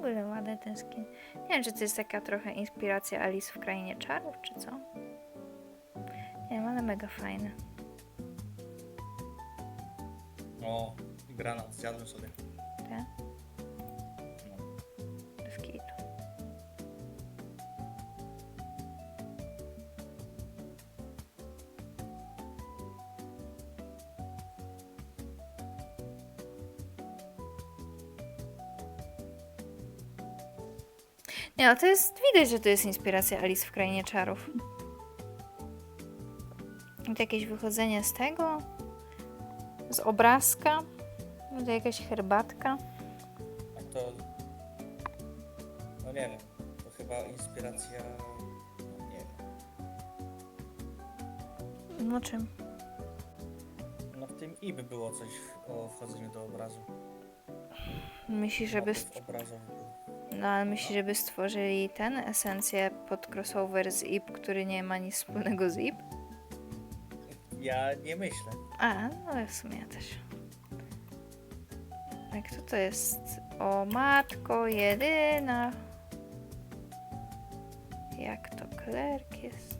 ogóle ładny ten skin. Nie wiem, czy to jest taka trochę inspiracja Alice w Krainie Czarów, czy co? Nie wiem, ale mega fajny. O, granat, zjadłem sobie. Tak? Nie, no to jest, widać, że to jest inspiracja Alice w Krainie Czarów. To jakieś wychodzenie z tego, z obrazka, to jakaś herbatka. A to... No nie wiem, to chyba inspiracja... No nie wiem. No czym? No w tym i by było coś o wchodzeniu do obrazu. Myślisz, żeby, Motyw st- obrazowy był. No, ale myślisz, żeby stworzyli ten esencję pod crossover z IP, który nie ma nic wspólnego z IP? Ja nie myślę. A, no ale w sumie ja też. Jak to to jest? O matko jedyna. Jak to klerk jest?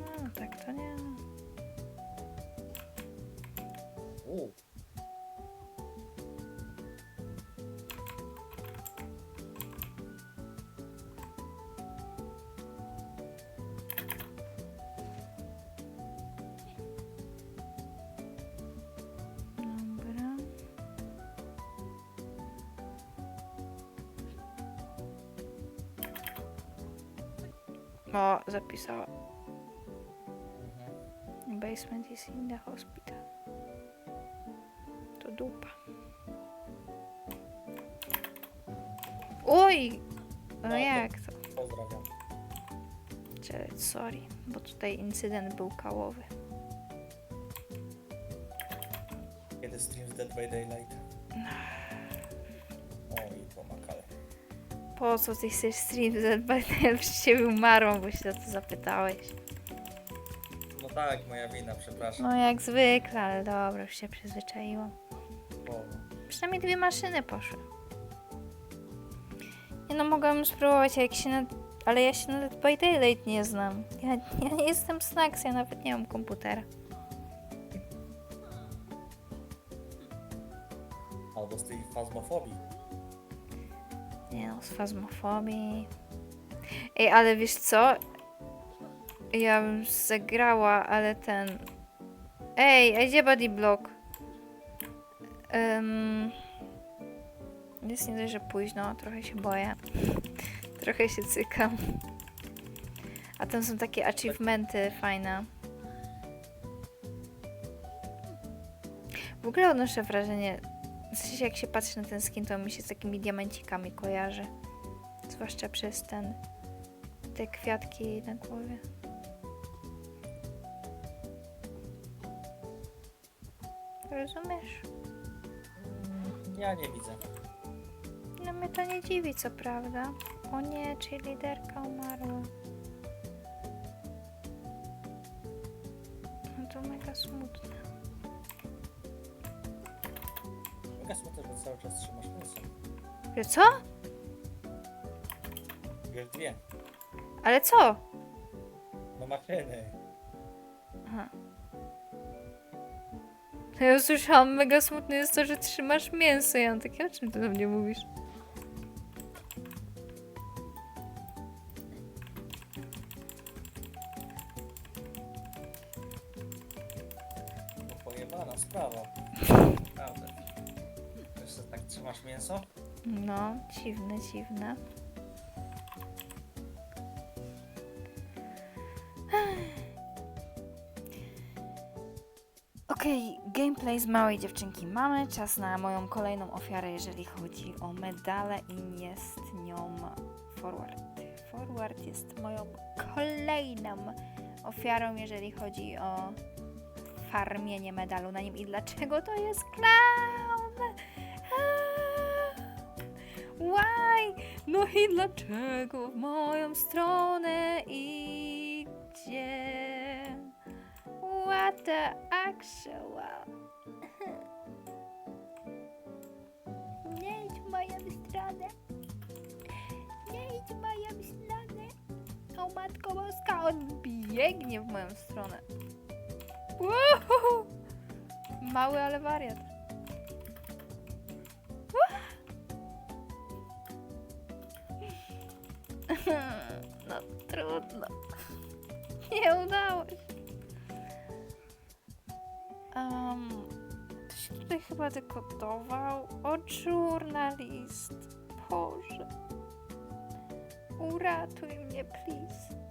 No, tak to nie. U. Dobra. O, zapisała. Mhm. Basement is in the hospital. Oj! No No, jak to? Pozdrawiam. Czekaj, sorry, bo tutaj incydent był kałowy. Kiedy stream z Dead by Daylight? Oj, pomakale. Po co ty chcesz stream ZBTL? Przecież ciebie umarłam, bo się o to zapytałeś. No tak, moja wina, przepraszam. No jak zwykle, ale dobra, już się przyzwyczaiłam. O, Przynajmniej dwie maszyny poszły. No, mogłam spróbować jak się na... Ale ja się na Dead by Daylight nie znam. Ja, ja nie jestem Snacks, ja nawet nie mam komputera. albo z tej fazmofobii. Nie no, z fazmofobii. Ej, ale wiesz co? Ja bym zagrała, ale ten... Ej, a gdzie Block? Um... Jest nie dość, że późno, trochę się boję. trochę się cykam. A tam są takie achievementy fajne. W ogóle odnoszę wrażenie, w sensie jak się patrzy na ten skin, to mi się z takimi diamencikami kojarzy. Zwłaszcza przez ten, te kwiatki na głowie. Rozumiesz? Ja nie widzę. No mnie to nie dziwi, co prawda. O nie, czy liderka umarła. No to mega smutne. Mega smutno, że cały czas trzymasz mięso. Że co? Wiesz dwie. Ale co? No maszyny. Aha. To ja usłyszałam, mega smutne jest to, że trzymasz mięso. Ja mam takie, o czym ty do mnie mówisz? Sprawa. Naprawdę. Jeszcze tak trzymasz mięso? No, dziwne, dziwne. Okej, gameplay z małej dziewczynki mamy. Czas na moją kolejną ofiarę, jeżeli chodzi o medale i jest nią Forward. Forward jest moją kolejną ofiarą, jeżeli chodzi o farmienie medalu na nim i dlaczego to jest clown? Why? No i dlaczego w moją stronę idzie? What the actual? Nie idź w moją stronę. Nie idź w moją stronę. O matko boska, on biegnie w moją stronę. Uhu! Mały, ale wariat. No trudno. Nie udało się. Um, ktoś tutaj chyba dekodował. O, żurnalist. Boże. Uratuj mnie, please.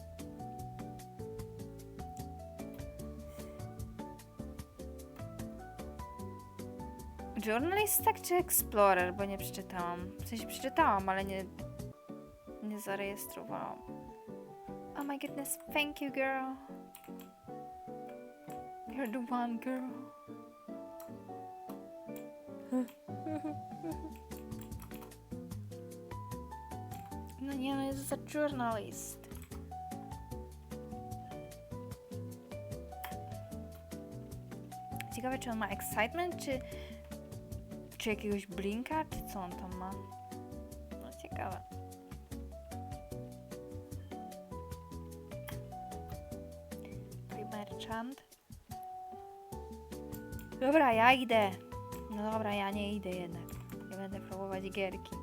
Journalist tak czy Explorer, bo nie przeczytałam. W sensie przeczytałam, ale nie, nie zarejestrowałam. Oh my goodness, thank you girl. You're the one girl. No nie, no jest za journalist. Ciekawe, czy on ma excitement, czy, czy jakiegoś blinka, czy co on tam ma? No ciekawe. Merchant. Dobra, ja idę. No dobra, ja nie idę jednak. Ja będę próbować gierki.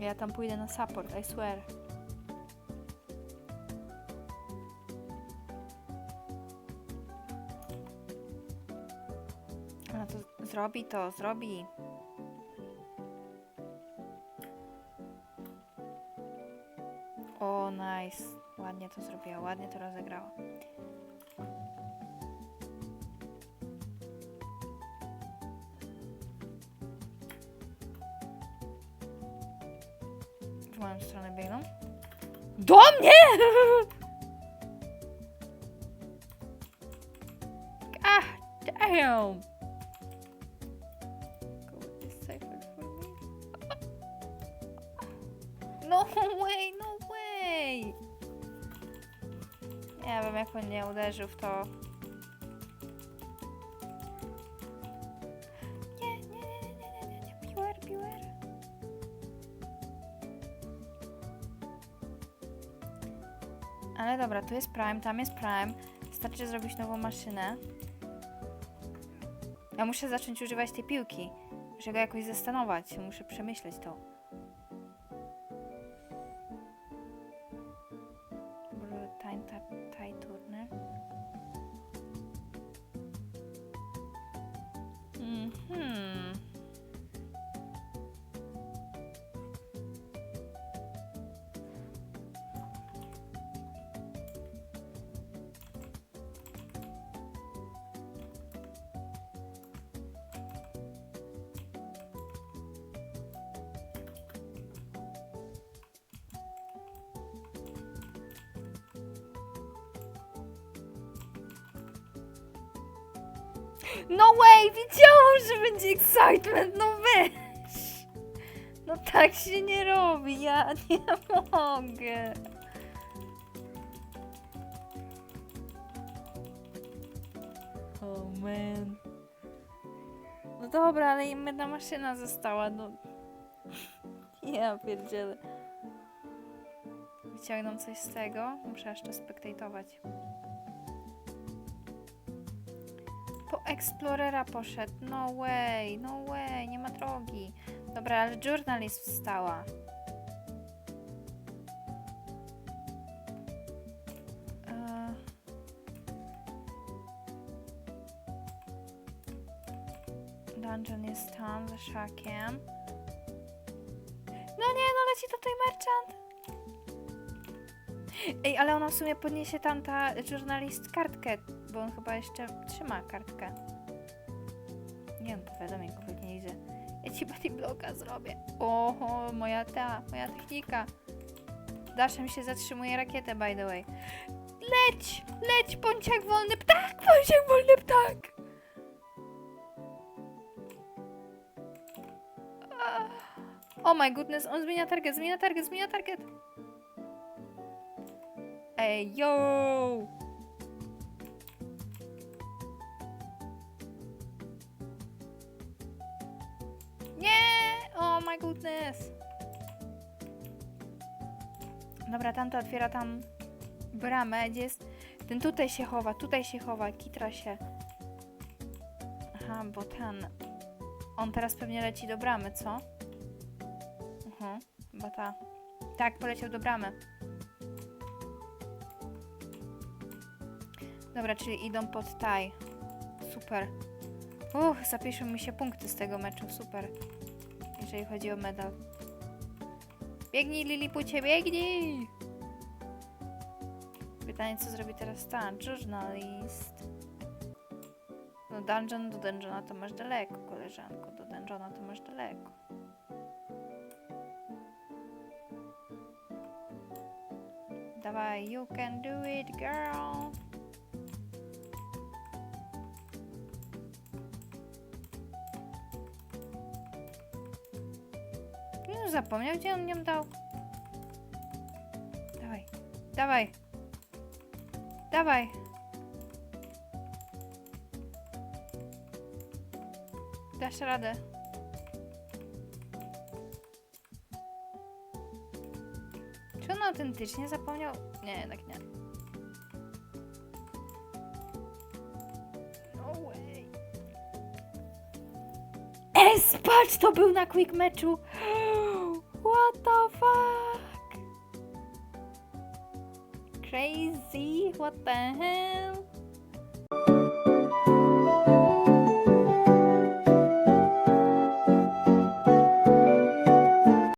Ja tam pójdę na support, I swear. Zrobi to, zrobi. O, nice. Ładnie to zrobiła, ładnie to rozegrała. W moją stronę biegną. Do mnie! Ah, damn! No way, no way! Nie wiem, jak on nie uderzył w to. Nie, nie, nie, nie, nie, nie, nie, piłer, piłer. Ale dobra, tu jest Prime, tam jest Prime. Wystarczy zrobić nową maszynę. Ja muszę zacząć używać tej piłki. Muszę go jakoś zastanować, muszę przemyśleć to. No way, wiedziałam, że będzie excitement, no weź. No tak się nie robi, ja nie mogę. Oh man. No dobra, ale im jedna maszyna została, no. Ja pierdzielę. Wyciągną coś z tego, muszę jeszcze spektatować. Po Explorera poszedł. No way, no way, nie ma drogi. Dobra, ale journalist wstała. Eee. Dungeon jest tam ze szakiem. No nie, no leci tutaj merchant. Ej, ale ona w sumie podniesie tam ta journalist kartkę, bo on chyba jeszcze trzyma kartkę. Nie wiem, powiadomień kompletnie nie widzę. Ja ci body bloka zrobię. Oho, moja ta, moja technika. Daszem się zatrzymuje rakietę, by the way. Leć, leć, bądź jak wolny ptak, bądź jak wolny ptak. Ah. Oh my goodness, on zmienia target, zmienia target, zmienia target. Ej, yo! My goodness. Dobra, tamto otwiera tam bramę, gdzie jest... Ten tutaj się chowa, tutaj się chowa, kitra się. Aha, bo ten... On teraz pewnie leci do bramy, co? Mhm, chyba ta. Tak, poleciał do bramy. Dobra, czyli idą pod taj. Super. Uch, zapiszą mi się punkty z tego meczu, super. Jeżeli chodzi o medal. Biegnij, Lilipucie, biegnij! Pytanie, co zrobi teraz ta journalist? No dungeon do dungeona to masz daleko, koleżanko. Do dungeona to masz daleko. Dawaj, you can do it, girl! Zapomniał, gdzie on nią dał. Dawaj, dawaj. Dawaj. Dasz radę. Czy on autentycznie zapomniał? Nie, jednak nie. No to był na quick matchu. Crazy, what the hell?